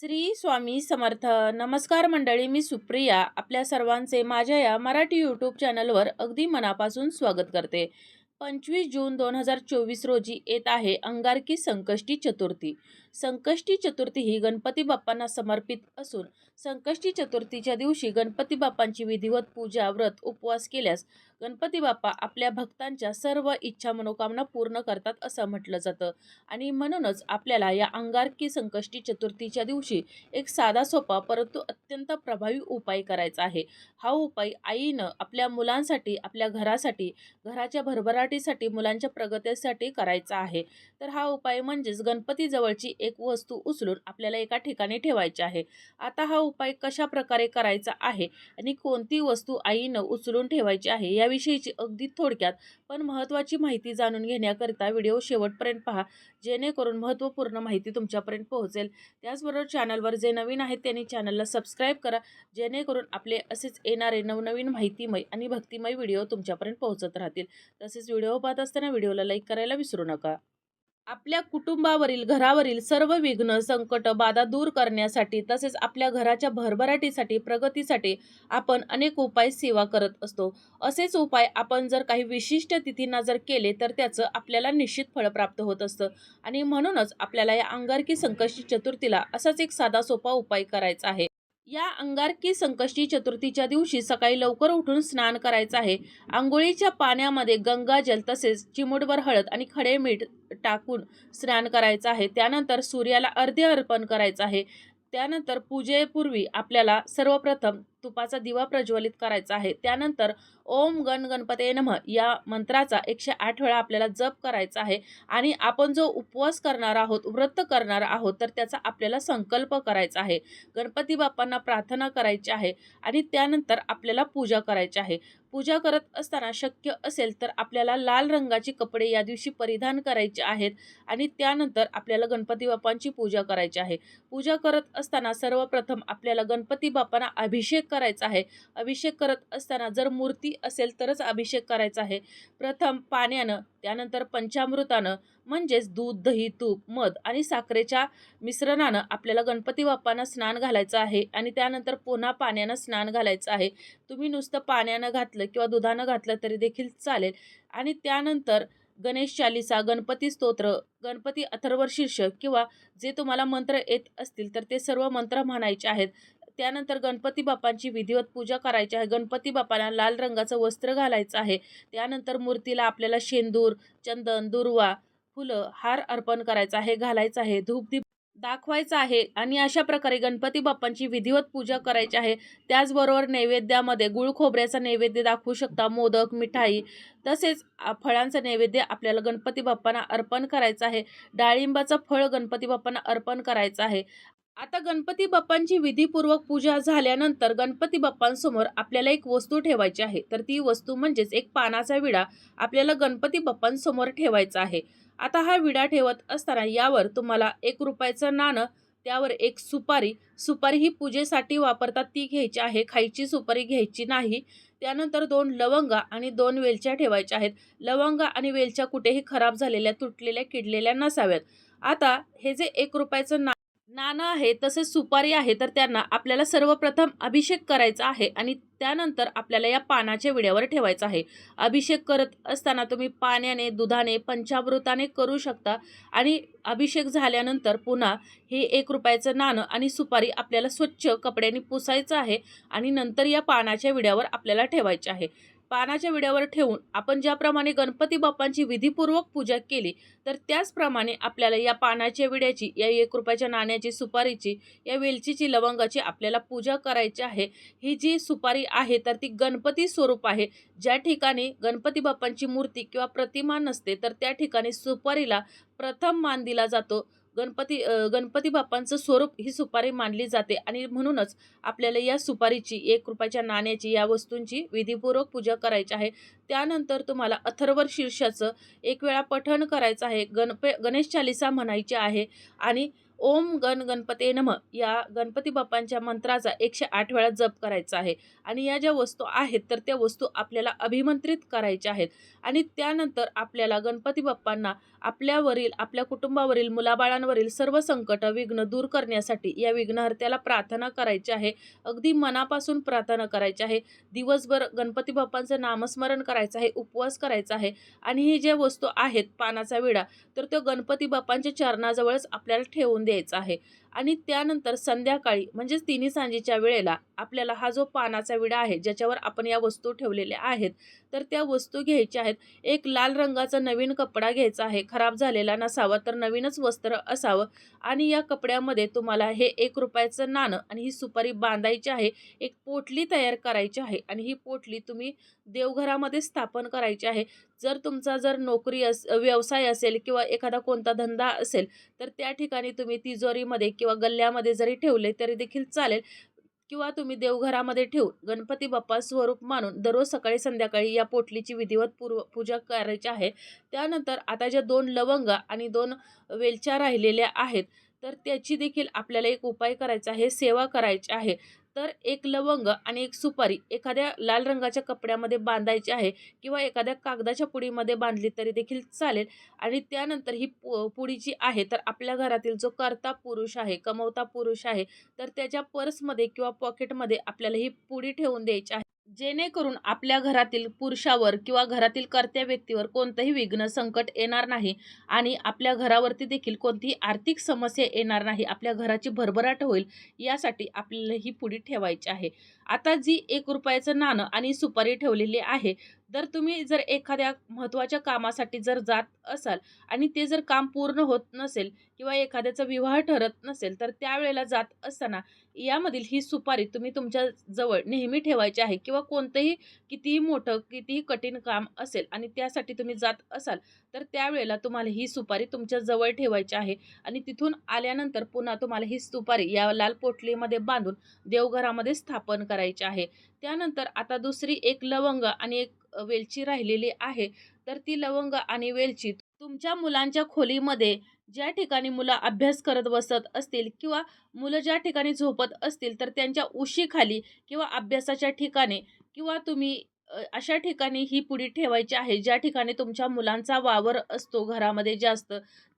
श्री स्वामी समर्थ. नमस्कार मंडळी मी सुप्रिया. आपल्या सर्वांचे माझ्या या मराठी यूट्यूब चॅनलवर अगदी मनापासून स्वागत करते. पंचवीस जून दोन हजार चोवीस रोजी येत आहे अंगारकी संकष्टी चतुर्थी. संकष्टी चतुर्थी ही गणपती बाप्पांना समर्पित असून संकष्टी चतुर्थीच्या दिवशी गणपती बाप्पांची विधिवत पूजा व्रत उपवास केल्यास गणपती बाप्पा आपल्या भक्तांच्या सर्व इच्छा मनोकामना पूर्ण करतात असं म्हटलं जातं. आणि म्हणूनच आपल्याला या अंगारकी संकष्टी चतुर्थीच्या दिवशी एक साधा सोपा परंतु अत्यंत प्रभावी उपाय करायचा आहे. हा उपाय आईनं आपल्या मुलांसाठी आपल्या घरासाठी घराच्या भरभराटीसाठी मुलांच्या प्रगतीसाठी करायचा आहे. तर हा उपाय म्हणजेच गणपतीजवळची एक वस्तू उचलून आपल्याला एका ठिकाणी ठेवायची आहे. आता हा उपाय कशा प्रकारे करायचा आहे आणि कोणती वस्तू आईनं उचलून ठेवायची आहे याविषयीची अगदी थोडक्यात पण महत्त्वाची माहिती जाणून घेण्याकरिता व्हिडिओ शेवटपर्यंत पहा. जेणेकरून महत्त्वपूर्ण माहिती तुमच्यापर्यंत पोहोचेल. त्याचबरोबर चॅनलवर जे नवीन आहेत त्यांनी चॅनलला सबस्क्राईब करा. जेणेकरून आपले असेच येणारे नवनवीन माहितीमय आणि भक्तिमय व्हिडिओ तुमच्यापर्यंत पोहोचत राहतील. तसेच व्हिडिओ पाहत असताना व्हिडिओला लाईक करायला विसरू नका. आपल्या कुटुंबावरील घरावरील सर्व विघ्न संकट बाधा दूर करण्यासाठी तसेच आपल्या घराच्या भरभराटीसाठी प्रगतीसाठी आपण अनेक उपाय सेवा करत असतो. असेच उपाय आपण जर काही विशिष्ट तिथींना जर केले तर त्याचं आपल्याला निश्चित फळ प्राप्त होत असतं. आणि म्हणूनच आपल्याला या अंगारकी संकष्टी चतुर्थीला असाच एक साधा सोपा उपाय करायचा आहे. या अंगारकी संकष्टी चतुर्थीच्या दिवशी सकाळी लवकर उठून स्नान करायचं आहे. आंघोळीच्या पाण्यामध्ये गंगाजल तसेच चिमूटभर हळद आणि खडे मीठ टाकून स्नान करायचं आहे. त्यानंतर सूर्याला अर्धे अर्पण करायचं आहे. त्यानंतर पूजेपूर्वी आपल्याला सर्वप्रथम तुपाचा दिवा प्रज्वलित करायचा आहे. त्यानंतर ओम गण गणपते नम या मंत्राचा एकशे आठ वेळा आपल्याला जप करायचा आहे. आणि आपण जो उपवास करणार आहोत व्रत करणार आहोत तर त्याचा आपल्याला संकल्प करायचा आहे. गणपती बाप्पांना प्रार्थना करायची आहे आणि त्यानंतर आपल्याला पूजा करायची आहे. पूजा करत असताना शक्य असेल तर आपल्याला लाल रंगाचे कपडे या दिवशी परिधान करायचे आहेत आणि त्यानंतर आपल्याला गणपती बाप्पांची पूजा करायची आहे. पूजा करत असताना सर्वप्रथम आपल्याला गणपती बाप्पांना अभिषेक करायचा आहे. अभिषेक करत असताना जर मूर्ती असेल तरच अभिषेक करायचा आहे. प्रथम पाण्यानं त्यानंतर पंचामृतानं म्हणजेच दूध दही तूप मध आणि साखरेच्या मिश्रणानं आपल्याला गणपती बाप्पांना स्नान घालायचं आहे आणि त्यानंतर पुन्हा पाण्यानं स्नान घालायचं आहे. तुम्ही नुसतं पाण्यानं घातलं किंवा दुधानं घातलं तरी देखील चालेल. आणि त्यानंतर गणेश चालिसा गणपती स्तोत्र गणपती अथर्व शीर्षक किंवा जे तुम्हाला मंत्र येत असतील तर ते सर्व मंत्र म्हणायचे आहेत. त्यानंतर गणपती बाप्पांची विधिवत पूजा करायची आहे. गणपती बाप्पांना लाल रंगाचं वस्त्र घालायचं आहे. त्यानंतर मूर्तीला आपल्याला शेंदूर चंदन दुर्वा फुलं हार अर्पण करायचं आहे घालायचं आहे धूपदीप दाखवायचं आहे आणि अशा प्रकारे गणपती बाप्पांची विधिवत पूजा करायची आहे. त्याचबरोबर नैवेद्यामध्ये गुळ खोबऱ्याचा नैवेद्य दाखवू शकता मोदक मिठाई तसेच फळांचं नैवेद्य आपल्याला गणपती बाप्पांना अर्पण करायचं आहे. डाळिंबाचं फळ गणपती बाप्पांना अर्पण करायचं आहे. आता गणपती बाप्पांची विधीपूर्वक पूजा झाल्यानंतर गणपती बाप्पांसमोर आपल्याला एक वस्तू ठेवायची आहे. तर ती वस्तू म्हणजेच एक पानाचा विडा आपल्याला गणपती बाप्पांसमोर ठेवायचा आहे. आता हा विडा ठेवत असताना यावर तुम्हाला एक रुपयाचं नाणं त्यावर एक सुपारी सुपारी ही पूजेसाठी वापरतात ती घ्यायची आहे. खायची सुपारी घ्यायची नाही. त्यानंतर दोन लवंगा आणि दोन वेलच्या ठेवायच्या आहेत. लवंगा आणि वेलच्या कुठेही खराब झालेल्या तुटलेल्या किडलेल्या नसाव्यात. आता हे जे एक रुपयाचं ना नाणं आहे तसेच सुपारी आहे तर त्यांना आपल्याला सर्वप्रथम अभिषेक करायचा आहे आणि त्यानंतर आपल्याला या पानाच्या विड्यावर ठेवायचा आहे. अभिषेक करत असताना तुम्ही पाण्याने दुधाने पंचामृताने करू शकता आणि अभिषेक झाल्यानंतर पुन्हा हे एक रुपयाचं नाणं आणि सुपारी आपल्याला स्वच्छ कपड्यांनी पुसायचं आहे आणि नंतर या पानाच्या विड्यावर आपल्याला ठेवायचे आहे. पानाच्या विड्यावर ठेवून आपण ज्याप्रमाणे गणपती बाप्पांची विधीपूर्वक पूजा केली तर त्याचप्रमाणे आपल्याला या पानाच्या विड्याची या एक रुपयाच्या नाण्याची सुपारीची या वेलचीची लवंगाची आपल्याला पूजा करायची आहे. ही जी सुपारी आहे तर ती गणपती स्वरूप आहे. ज्या ठिकाणी गणपती बाप्पांची मूर्ती किंवा प्रतिमा नसते तर त्या ठिकाणी सुपारीला प्रथम मान दिला जातो. गणपती गणपती बाप्पांचं स्वरूप ही सुपारी मानली जाते. आणि म्हणूनच आपल्याला या सुपारीची एक रुपयाच्या नाण्याची या वस्तूंची विधीपूर्वक पूजा करायची आहे. त्यानंतर तुम्हाला अथर्वर शीर्षाचं एक वेळा पठण करायचं आहे. गणप गणेश चालिसा म्हणायची आहे. आणि ओम गण गणपते नम या गणपती बाप्पांच्या मंत्राचा एकशे आठ वेळा जप करायचा आहे. आणि या ज्या वस्तू आहेत तर त्या वस्तू आपल्याला अभिमंत्रित करायच्या आहेत. आणि त्यानंतर आपल्याला गणपती बाप्पांना आपल्यावरील आपल्या कुटुंबावरील मुलाबाळांवरील सर्व संकट विघ्न दूर करण्यासाठी या विघ्नहर्त्याला प्रार्थना करायची आहे. अगदी मनापासून प्रार्थना करायची आहे. दिवसभर गणपती बाप्पांचं नामस्मरण करायचं आहे उपवास करायचा आहे. आणि हे ज्या वस्तू आहेत पानाचा विडा तर तो गणपती बाप्पांच्या चरणाजवळच आपल्याला ठेवून द्यायचा आहे आणि त्यानंतर संध्याकाळी म्हणजेच तिन्ही सांजेच्या वेळेला आपल्याला हा जो पानाचा विडा आहे ज्याच्यावर आपण या वस्तू ठेवलेल्या आहेत तर त्या वस्तू घ्यायच्या आहेत. एक लाल रंगाचा नवीन कपडा घ्यायचा आहे खराब झालेला नसावा तर नवीनच वस्त्र असावं. आणि या कपड्यामध्ये तुम्हाला हे एक रुपयाचं नाणं आणि ही सुपारी बांधायची आहे एक पोटली तयार करायची आहे आणि ही पोटली तुम्ही देवघरामध्ये स्थापन करायची आहे. जर तुमचा जर नोकरी अस व्यवसाय असेल किंवा एखादा कोणता धंदा असेल तर त्या ठिकाणी तुम्ही तिजोरीमध्ये किंवा गल्ल्यामध्ये जरी ठेवले तरी देखील चालेल. किंवा तुम्ही देवघरामध्ये ठेवून गणपती बाप्पा स्वरूप मानून दररोज सकाळी संध्याकाळी या पोटलीची विधिवत पूर्व पूजा करायची आहे. त्यानंतर आता ज्या दोन लवंगा आणि दोन वेलच्या राहिलेल्या आहेत तर त्याची देखील आपल्याला एक उपाय करायचा आहे सेवा करायची आहे. तर एक लवंग आणि एक सुपारी एखाद्या लाल रंगाच्या कपड्यामध्ये बांधायची आहे किंवा एखाद्या कागदाच्या पुडीमध्ये बांधली तरी देखील चालेल. आणि त्यानंतर ही पु पुडी जी आहे तर आपल्या घरातील जो करता पुरुष आहे कमवता पुरुष आहे तर त्याच्या पर्समध्ये किंवा पॉकेटमध्ये आपल्याला ही पुडी ठेवून द्यायची आहे. जेणेकरून आपल्या घरातील पुरुषावर किंवा घरातील कर्त्या व्यक्तीवर कोणतंही विघ्न संकट येणार नाही आणि आपल्या घरावरती देखील कोणतीही आर्थिक समस्या येणार नाही आपल्या घराची भरभराट होईल यासाठी आपल्याला ही पुडी ठेवायची आहे. आता जी एक रुपयाचं नाणं आणि सुपारी ठेवलेली आहे जर तुम्ही जर एखाद्या महत्त्वाच्या कामासाठी जर जात असाल आणि ते जर काम पूर्ण होत नसेल किंवा एखाद्याचा विवाह ठरत नसेल तर त्यावेळेला जात असताना यामधील ही सुपारी तुम्ही तुमच्या जवळ नेहमी ठेवायची आहे किंवा कोणतंही कितीही मोठं कितीही कठीण काम असेल आणि त्यासाठी तुम्ही जात असाल तर त्यावेळेला तुम्हाला ही सुपारी तुमच्या जवळ ठेवायची आहे आणि तिथून आल्यानंतर पुन्हा तुम्हाला ही सुपारी या लाल पोटलीमध्ये बांधून देवघरामध्ये स्थापन करायची आहे. त्यानंतर आता दुसरी एक लवंग आणि एक वेलची राहिलेली आहे तर ती लवंग आणि वेलची तुमच्या मुलांच्या खोलीमध्ये ज्या ठिकाणी मुलं अभ्यास करत बसत असतील किंवा मुलं ज्या ठिकाणी झोपत असतील तर त्यांच्या उशीखाली किंवा अभ्यासाच्या ठिकाणी किंवा तुम्ही अशा ठिकाणी ही पुडी ठेवायची आहे. ज्या ठिकाणी तुमच्या मुलांचा वावर असतो घरामध्ये जास्त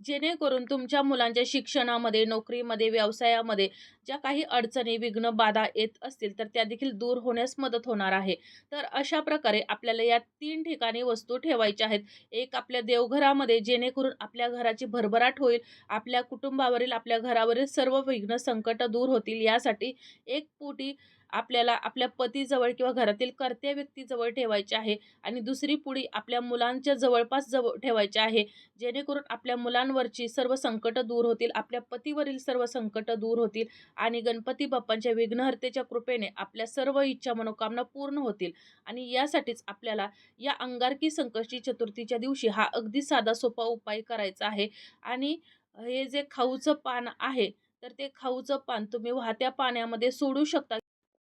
जेणेकरून तुमच्या मुलांच्या शिक्षणामध्ये नोकरीमध्ये व्यवसायामध्ये ज्या काही अडचणी विघ्न बाधा येत असतील तर त्या देखील दूर होण्यास मदत होणार आहे. तर अशा प्रकारे आपल्याला या तीन ठिकाणी वस्तू ठेवायच्या आहेत. एक आपल्या देवघरामध्ये जेणेकरून आपल्या घराची भरभराट होईल. आपल्या कुटुंबावरील आपल्या घरावरील सर्व विघ्न संकट दूर होतील. यासाठी एक पोटी आपल्याला आपल्या पतीजवळ किंवा घरातील कर्त्या व्यक्तीजवळ ठेवायची आहे आणि दुसरी पुढी आपल्या मुलांच्या जवळपास जवळ ठेवायची आहे. जेणेकरून आपल्या मुलांवरची सर्व संकटं दूर होतील आपल्या पतीवरील सर्व संकटं दूर होतील आणि गणपती बाप्पांच्या विघ्नहर्तेच्या कृपेने आपल्या सर्व इच्छा मनोकामना पूर्ण होतील. आणि यासाठीच आपल्याला या अंगारकी संकष्टी चतुर्थीच्या दिवशी हा अगदी साधा सोपा उपाय करायचा आहे. आणि हे जे खाऊचं पान आहे तर ते खाऊचं पान तुम्ही वाहत्या पाण्यामध्ये सोडू शकता.